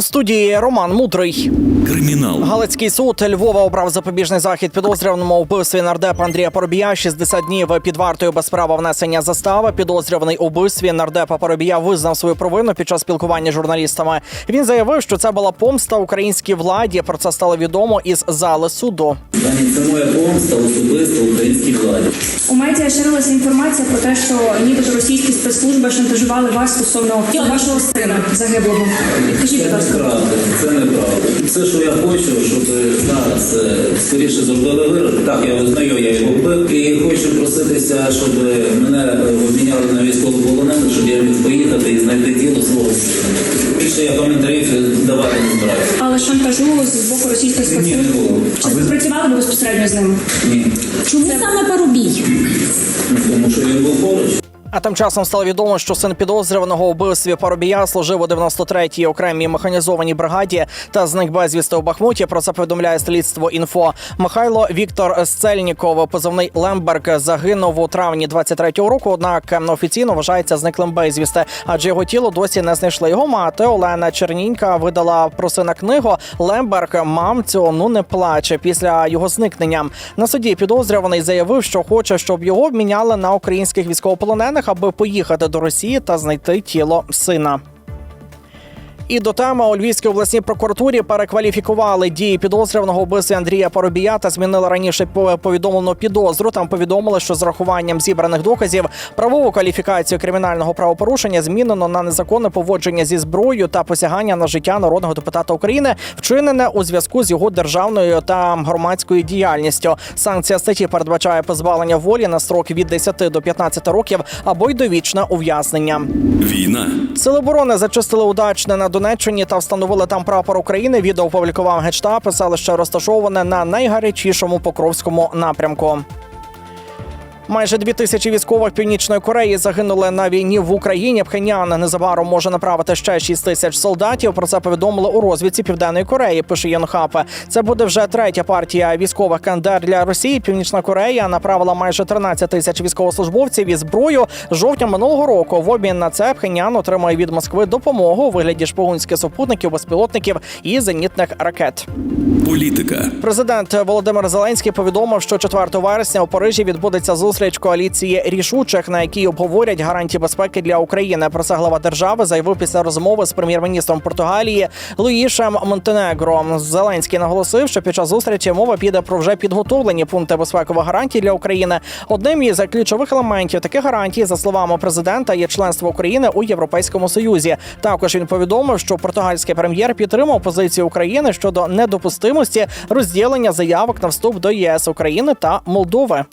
У студії Роман Мудрий. Кримінал Галицький суд Львова обрав запобіжний захід підозрюваному у вбивстві нардепа Андрія Поробія 60 днів під вартою без права внесення застави. Підозрюваний у вбивстві нардепа Поробія визнав свою провину під час спілкування з журналістами. Він заявив, що це була помста українській владі. Про це стало відомо із зали суду. Це моя помста особисто українській владі. У медіа ширилася інформація про те, що нібито російські спецслужби шантажували вас стосовно вашого сина загиблого. Скажіть, будь ласка, неправда, це неправда. Все, що я хочу, щоб зараз е, скоріше зробили вирок. Так, я визнаю, я його вбив і хочу проситися, щоб мене е, обміняли на військовополонених, щоб я міг поїхати і знайти тіло свого сина. Більше я коментарів давати не збираюся. але шантажу з боку російських Ні, не спецслужб. було. Чи працювали ви безпосередньо з ними? Ні, Чому саме А тим часом стало відомо, що син підозрюваного у вбивстві Парубія служив у 93-й окремій механізованій бригаді та зник безвісти у Бахмуті. Про це повідомляє слідство інфо. Михайло Віктор Сцельніков, позивний Лемберг, загинув у травні 23-го року. Однак офіційно вважається зниклим безвісти, адже його тіло досі не знайшли. Його мати Олена Чернінька видала про сина книгу. Лемберг мамцю ну не плаче після його зникнення. На суді підозрюваний заявив, що хоче, щоб його обміняли на українських військовополонених, аби поїхати до Росії та знайти тіло сина. І до теми у Львівській обласній прокуратурі перекваліфікували дії підозрюваного вбивстві Андрія Поробія та змінили раніше по- повідомлену підозру. Там повідомили, що з рахуванням зібраних доказів правову кваліфікацію кримінального правопорушення змінено на незаконне поводження зі зброєю та посягання на життя народного депутата України, вчинене у зв'язку з його державною та громадською діяльністю. Санкція статті передбачає позбавлення волі на строк від 10 до 15 років або й довічне ув'язнення. війна. Сили оборони зачистили удачне на Донеччині та встановили там прапор України. Відео опублікував генштаб, селище розташоване на найгарячішому покровському напрямку. Майже дві тисячі військових північної Кореї загинули на війні в Україні. Пхенян незабаром може направити ще 6 тисяч солдатів. Про це повідомили у розвідці Південної Кореї. Пише Єнхапе. Це буде вже третя партія військових кандер для Росії. Північна Корея направила майже 13 тисяч військовослужбовців і зброю з жовтня минулого року. В обмін на це Пхенян отримає від Москви допомогу у вигляді шпигунських супутників, безпілотників і зенітних ракет. Політика. Президент Володимир Зеленський повідомив, що 4 вересня у Парижі відбудеться зустріч коаліції рішучих, на якій обговорять гарантії безпеки для України. Про це глава держави заявив після розмови з прем'єр-міністром Португалії Луїшем Монтенегро. Зеленський наголосив, що під час зустрічі мова піде про вже підготовлені пункти безпекових гарантій для України. Одним із ключових елементів таких гарантій, за словами президента, є членство України у Європейському Союзі. Також він повідомив, що португальський прем'єр підтримав позицію України щодо недопустимості розділення заявок на вступ до ЄС України та Молдови.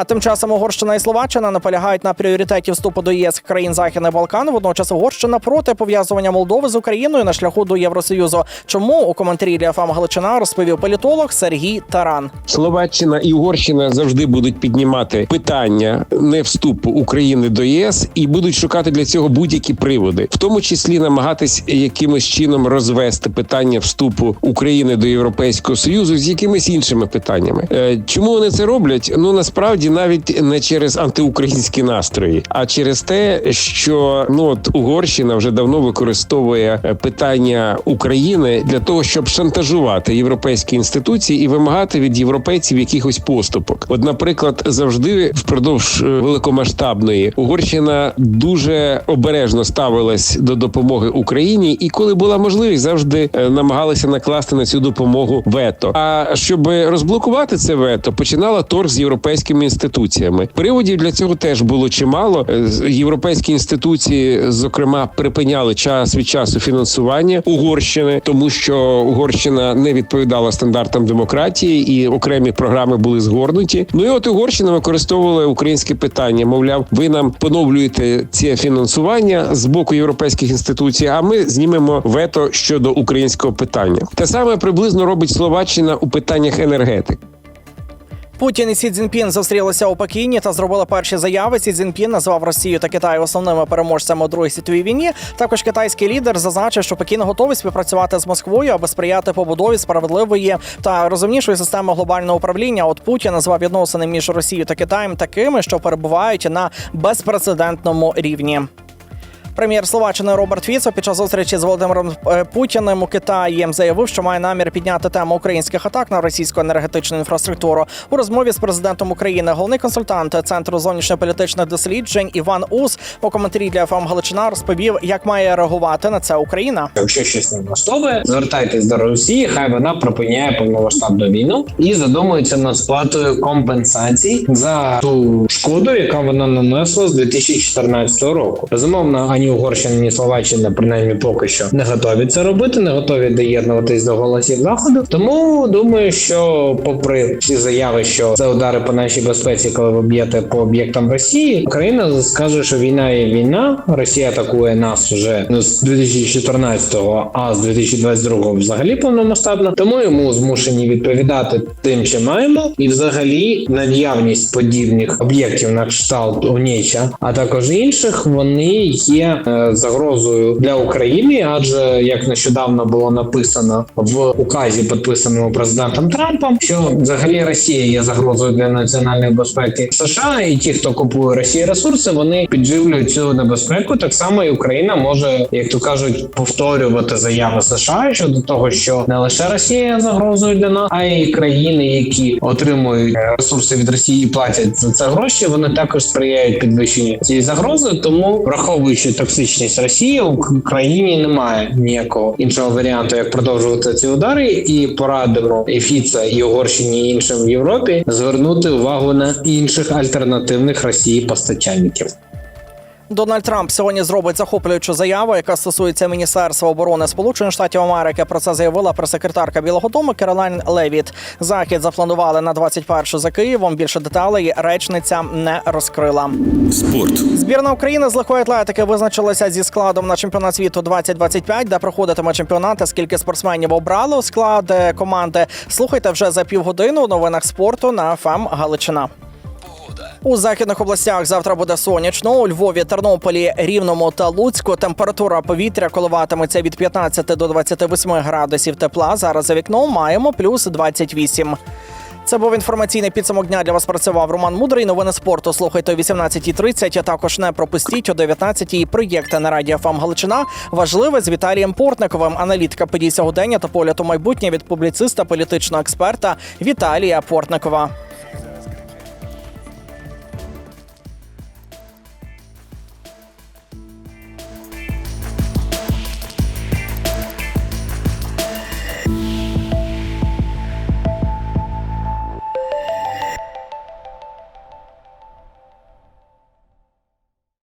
А тим часом Угорщина і Словаччина наполягають на пріоритеті вступу до ЄС країн Західних Балкан. Водночас Угорщина проти пов'язування Молдови з Україною на шляху до Євросоюзу. Чому у коментарі для ФАМ Галичина розповів політолог Сергій Таран. Словаччина і Угорщина завжди будуть піднімати питання не вступу України до ЄС і будуть шукати для цього будь-які приводи, в тому числі намагатись якимось чином розвести питання вступу України до Європейського союзу з якимись іншими питаннями. Е, Чому вони це роблять? Ну насправді навіть не через антиукраїнські настрої, а через те, що ну от Угорщина вже давно використовує е, питання України для того, щоб шантажувати європейські інституції і вимагати від європейців якихось поступок. От, наприклад, завжди впродовж е, великомасштабної Угорщина дуже обережно ставилась до допомоги Україні, і коли була можливість, завжди е, намагалася накласти на цю допомогу вето. А щоб розблокувати це вето, починала торг з європейськими інституціями. Приводів для цього теж було чимало. Е, Європейські інституції, зокрема, припиняли час від часу фінансування Угорщини, тому що Угорщина не відповідала стандартам демократії, і окремі програми були згорнуті. Ну і от Угорщина використовувала українське питання. Мовляв, ви нам поновлюєте це фінансування з боку європейських інституцій. А ми знімемо вето щодо українського питання. Те саме приблизно робить Словаччина у питаннях енергетики. Путін і Сі Цзіньпін зустрілися у Пекіні та зробили перші заяви. Сі Цзіньпін назвав Росію та Китай основними переможцями у другій світовій війні. Також китайський лідер зазначив, що Пекін готовий співпрацювати з Москвою, аби сприяти побудові справедливої та розумнішої системи глобального управління. От Путін назвав відносини між Росією та Китаєм такими, що перебувають на безпрецедентному рівні. Прем'єр Словаччини Роберт Фіцо під час зустрічі з Володимиром е, Путіним у Китаї заявив, що має намір підняти тему українських атак на російську енергетичну інфраструктуру у розмові з президентом України. Головний консультант центру зовнішньополітичних досліджень Іван Ус у коментарі для ФМ Галичина розповів, як має реагувати на це Україна. Якщо щось не влаштовує, звертайтесь до Росії, хай вона припиняє повномасштабну війну і задумується над сплатою компенсацій за ту шкоду, яка вона нанесла з 2014 року. Безумовно, ані Угорщина, ні Словаччина, принаймні поки що не готові це робити, не готові доєднуватись до голосів заходу. Тому думаю, що попри ці заяви, що це удари по нашій безпеці, коли ви б'єте по об'єктам Росії, Україна скаже, що війна є війна. Росія атакує нас вже не з 2014-го, а з 2022-го взагалі повномасштабно. Тому йому змушені відповідати тим, що маємо, і взагалі наявність подібних об'єктів на кшталт Оніча, а також інших, вони є е, загрозою для України, адже як нещодавно було написано в указі, підписаному президентом Трампом, що взагалі Росія є загрозою для національної безпеки США, і ті, хто купує Росії ресурси, вони підживлюють цю небезпеку. Так само і Україна може, як то кажуть, повторювати заяви США щодо того, що не лише Росія загрозою для нас, а й країни, які отримують е, ресурси від Росії і платять за це гроші. Вони також сприяють підвищенню цієї загрози. Тому враховуючи токсичність Росії, в країні немає ніякого іншого варіанту, як продовжувати ці удари, і порадимо і Фіца, і Угорщині, і іншим в Європі звернути увагу на інших альтернативних Росії постачальників. Дональд Трамп сьогодні зробить захоплюючу заяву, яка стосується Міністерства оборони Сполучених Штатів Америки. Про це заявила прес-секретарка Білого Дому Керолайн Левіт. Захід запланували на 21 за Києвом. Більше деталей речниця не розкрила. Спорт. Збірна України з легкої атлетики визначилася зі складом на чемпіонат світу 2025, де проходитиме чемпіонат. Скільки спортсменів обрали у склад е, команди? Слухайте вже за півгодини у новинах спорту на ФМ Галичина. У західних областях завтра буде сонячно. У Львові, Тернополі, Рівному та Луцьку температура повітря коливатиметься від 15 до 28 градусів тепла. Зараз за вікном маємо плюс 28. Це був інформаційний підсумок дня. Для вас працював Роман Мудрий. Новини спорту слухайте о 18.30, а також не пропустіть о 19.00 проєкти на радіо ФАМ Галичина. Важливе з Віталієм Портниковим, аналітика подій сьогодення та погляд у майбутнє від публіциста, політичного експерта Віталія Портникова.